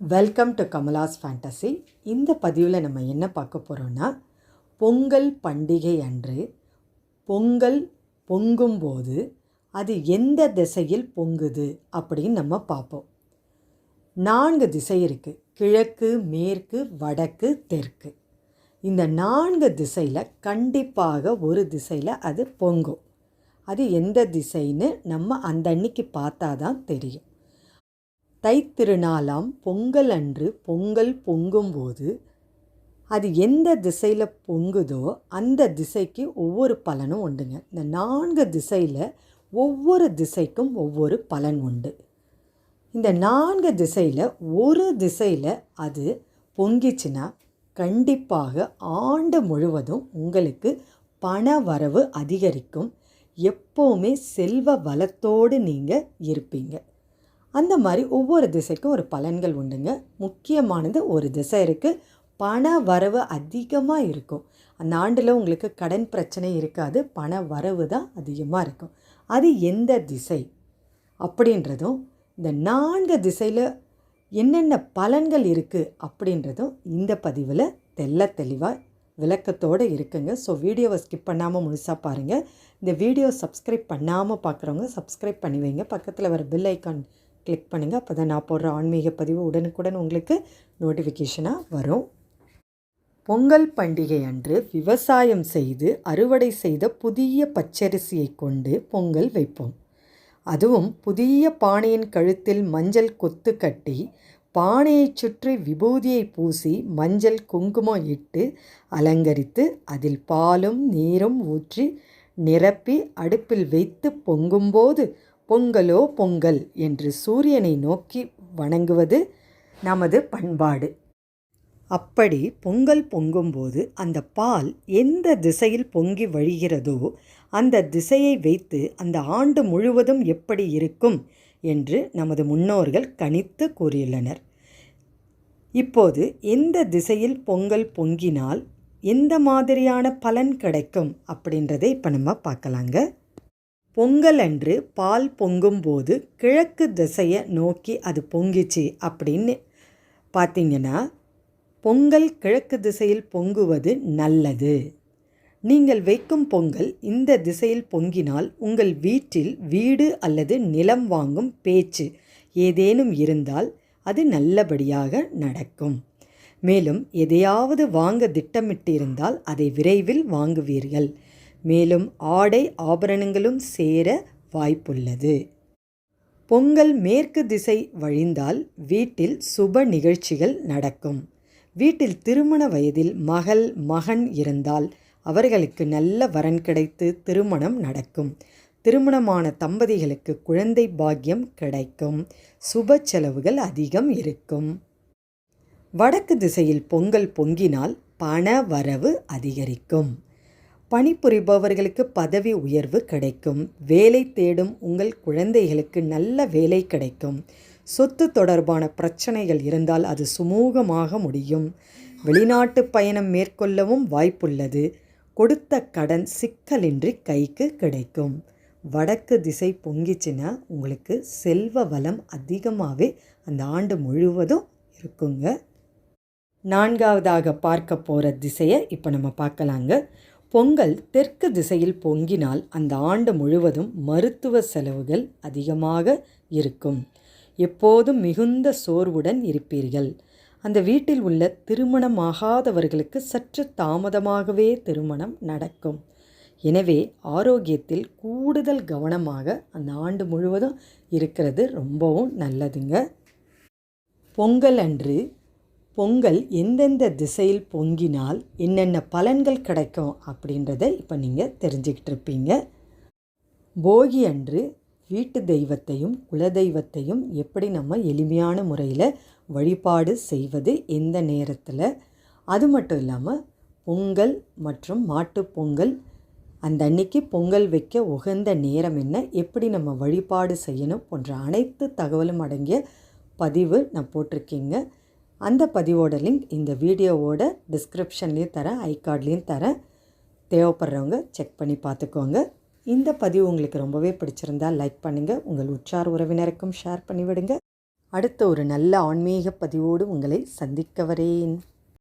Welcome to Kamala's fantasy இந்த பதிவில் நம்ம என்ன பார்க்க போகிறோன்னா பொங்கல் பண்டிகை அன்று பொங்கல் பொங்கும்போது அது எந்த திசையில் பொங்குது அப்படின்னு நம்ம பார்ப்போம். நான்கு திசை இருக்குது கிழக்கு மேற்கு வடக்கு தெற்கு. இந்த நான்கு திசையில் கண்டிப்பாக ஒரு திசையில் அது பொங்கும். அது எந்த திசைன்னு நம்ம அந்த அன்னைக்கு பார்த்தா தான் தெரியும். தைத்திருநாளாம் பொங்கல் அன்று பொங்கல் பொங்கும்போது அது எந்த திசையில் பொங்குதோ அந்த திசைக்கு ஒவ்வொரு பலனும் உண்டுங்க. இந்த நான்கு திசையில் ஒவ்வொரு திசைக்கும் ஒவ்வொரு பலன் உண்டு. இந்த நான்கு திசையில் ஒரு திசையில் அது பொங்கிச்சுன்னா கண்டிப்பாக ஆண்டு முழுவதும் உங்களுக்கு பண வரவு அதிகரிக்கும். எப்போவுமே செல்வ வளத்தோடு நீங்கள் இருப்பீங்க. அந்த மாதிரி ஒவ்வொரு திசைக்கும் ஒரு பலன்கள் உண்டுங்க. முக்கியமானது ஒரு திசை இருக்குது பண வரவு அதிகமாக இருக்கும். அந்த ஆண்டில் உங்களுக்கு கடன் பிரச்சனை இருக்காது. பண வரவு தான் அதிகமாக இருக்கும். அது எந்த திசை? அப்படின்றதும் இந்த நான்கு திசையில் என்னென்ன பலன்கள் இருக்குது அப்படின்றதும் இந்த பதிவில் தெல்ல தெளிவாக விளக்கத்தோடு இருக்குங்க. ஸோ வீடியோவை ஸ்கிப் பண்ணாமல் முழுசாக பாருங்கள் இந்த வீடியோ சப்ஸ்கிரைப் பண்ணாமல் பார்க்குறவங்க சப்ஸ்கிரைப் பண்ணி வைங்க. பக்கத்தில் வர பில் ஐக்கான் கிளிக் பண்ணுங்கள் அப்போ தான் நான் போடுற ஆன்மீக பதிவு உடனுக்குடன் உங்களுக்கு நோட்டிஃபிகேஷனாக வரும். பொங்கல் பண்டிகை அன்று விவசாயம் செய்து அறுவடை செய்த புதிய பச்சரிசியை கொண்டு பொங்கல் வைப்போம். அதுவும் புதிய பானையின் கழுத்தில் மஞ்சள் கொத்து கட்டி பானையைச் சுற்றி விபூதியை பூசி மஞ்சள் குங்குமம் இட்டு அலங்கரித்து அதில் பாலும் நீரும் ஊற்றி நிரப்பி அடுப்பில் வைத்து பொங்கும்போது பொங்கலோ பொங்கல் என்று சூரியனை நோக்கி வணங்குவது நமது பண்பாடு. அப்படி பொங்கல் பொங்கும்போது அந்த பால் எந்த திசையில் பொங்கி வழிகிறதோ அந்த திசையை வைத்து அந்த ஆண்டு முழுவதும் எப்படி இருக்கும் என்று நமது முன்னோர்கள் கணித்து கூறியுள்ளனர். இப்போது எந்த திசையில் பொங்கல் பொங்கினால் எந்த மாதிரியான பலன் கிடைக்கும் அப்படின்றதை இப்போ நம்ம பார்க்கலாங்க. பொங்கல் அன்று பால் பொங்கும்போது கிழக்கு திசையை நோக்கி அது பொங்கிச்சு அப்படின்னு பார்த்தீங்கன்னா பொங்கல் கிழக்கு திசையில் பொங்குவது நல்லது. நீங்கள் வைக்கும் பொங்கல் இந்த திசையில் பொங்கினால் உங்கள் வீட்டில் வீடு அல்லது நிலம் வாங்கும் பேச்சு ஏதேனும் இருந்தால் அது நல்லபடியாக நடக்கும். மேலும் எதையாவது வாங்க திட்டமிட்டிருந்தால் அதை விரைவில் வாங்குவீர்கள். மேலும் ஆடை ஆபரணங்களும் சேர வாய்ப்புள்ளது. பொங்கல் மேற்கு திசை வழிந்தால் வீட்டில் சுப நிகழ்ச்சிகள் நடக்கும். வீட்டில் திருமண வயதில் மகள் மகன் இருந்தால் அவர்களுக்கு நல்ல வரன் கிடைத்து திருமணம் நடக்கும். திருமணமான தம்பதிகளுக்கு குழந்தை பாக்கியம் கிடைக்கும். சுப செலவுகள் அதிகம் இருக்கும். வடக்கு திசையில் பொங்கல் பொங்கினால் பண வரவு அதிகரிக்கும். பணிபுரிபவர்களுக்கு பதவி உயர்வு கிடைக்கும். வேலை தேடும் உங்கள் குழந்தைகளுக்கு நல்ல வேலை கிடைக்கும். சொத்து தொடர்பான பிரச்சனைகள் இருந்தால் அது சுமூகமாக முடியும். வெளிநாட்டு பயணம் மேற்கொள்ளவும் வாய்ப்புள்ளது. கொடுத்த கடன் சிக்கலின்றி கைக்கு கிடைக்கும். வடக்கு திசை பொங்கிச்சுன்னா உங்களுக்கு செல்வ வளம் அதிகமாகவே அந்த ஆண்டு முழுவதும் இருக்குங்க. நான்காவதாக பார்க்க போகிற திசையை இப்போ நம்ம பார்க்கலாங்க. பொங்கல் தெற்கு திசையில் பொங்கினால் அந்த ஆண்டு முழுவதும் மருத்துவ செலவுகள் அதிகமாக இருக்கும். எப்போதும் மிகுந்த சோர்வுடன் இருப்பீர்கள். அந்த வீட்டில் உள்ள திருமணமாகாதவர்களுக்கு சற்று தாமதமாகவே திருமணம் நடக்கும். எனவே ஆரோக்கியத்தில் கூடுதல் கவனமாக அந்த ஆண்டு முழுவதும் இருக்கிறது ரொம்பவும் நல்லதுங்க. பொங்கல் அன்று பொங்கல் எந்தெந்த திசையில் பொங்கினால் என்னென்ன பலன்கள் கிடைக்கும் அப்படின்றத இப்போ நீங்கள் தெரிஞ்சுக்கிட்டு இருப்பீங்க. போகி அன்று வீட்டு தெய்வத்தையும் குலதெய்வத்தையும் எப்படி நம்ம எளிமையான முறையில் வழிபாடு செய்வது எந்த நேரத்தில். அது மட்டும் இல்லாமல் பொங்கல் மற்றும் மாட்டுப்பொங்கல் அந்த அன்னைக்கு பொங்கல் வைக்க உகந்த நேரம் என்ன எப்படி நம்ம வழிபாடு செய்யணும் போன்ற அனைத்து தகவலும் அடங்கிய பதிவு நான் போட்டிருக்கீங்க. அந்த பதிவோட லிங்க் இந்த வீடியோவோட டிஸ்கிரிப்ஷன்லேயும் தரேன் ஐ தரேன். தேவைப்படுறவங்க செக் பண்ணி பார்த்துக்கோங்க. இந்த பதிவு உங்களுக்கு ரொம்பவே பிடிச்சிருந்தா லைக் பண்ணுங்கள் உங்கள் உற்றார் உறவினருக்கும் ஷேர் பண்ணிவிடுங்க. அடுத்த ஒரு நல்ல ஆன்மீக பதிவோடு உங்களை சந்திக்க வரேன்